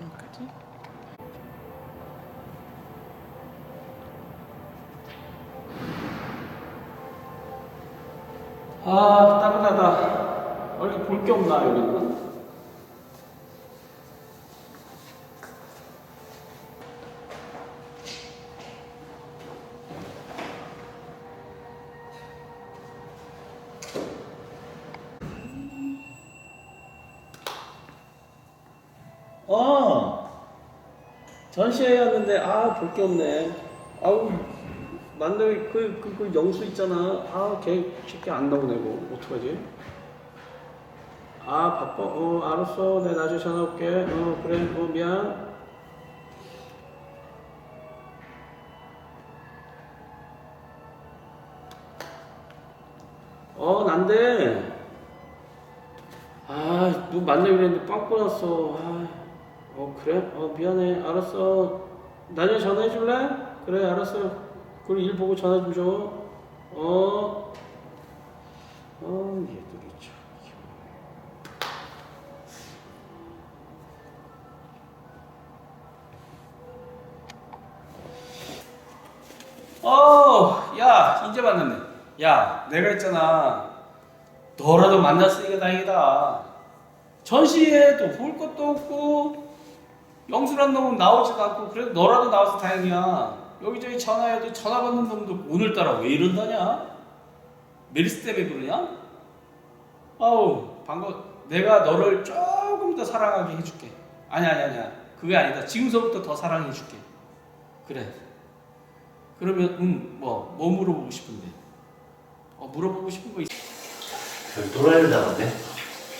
여기까지. 아 따뜻하다. 왜 이렇게 볼 게 없나 여기는? 어, 전시회였는데, 아, 볼 게 없네. 아우, 만들 그, 그, 그 영수 있잖아. 아, 걔 쉽게 안 나오네, 뭐. 어떡하지? 아, 바빠. 어, 알았어. 내가 나중에 전화 올게. 어, 그래. 어, 미안. 어, 난데. 아, 누구 만나기로 했는데 빵 끊었어. 아, 어, 그래? 어, 미안해. 알았어. 나중에 전화해 줄래? 그래, 알았어. 그리고 일 보고 전화 좀 줘. 어. 어, 얘들이 참. 어, 야, 이제 만났네. 야, 내가 했잖아. 너라도 만났으니까 다행이다. 전시회도 볼 것도 없고, 영수란 놈은 나오지도 않고, 그래도 너라도 나와서 다행이야. 여기저기 전화해도 전화 받는 놈도 오늘따라 왜 이런다냐? 메리스 때문에 그러냐? 아우, 반가 내가 너를 조금 더 사랑하게 해줄게. 아니, 아니, 아니야. 그게 아니다. 지금서부터 더 사랑해줄게. 그래. 그러면, 음, 뭐, 뭐 물어보고 싶은데? 어, 물어보고 싶은 거 있... 별 또라이를 잡았네.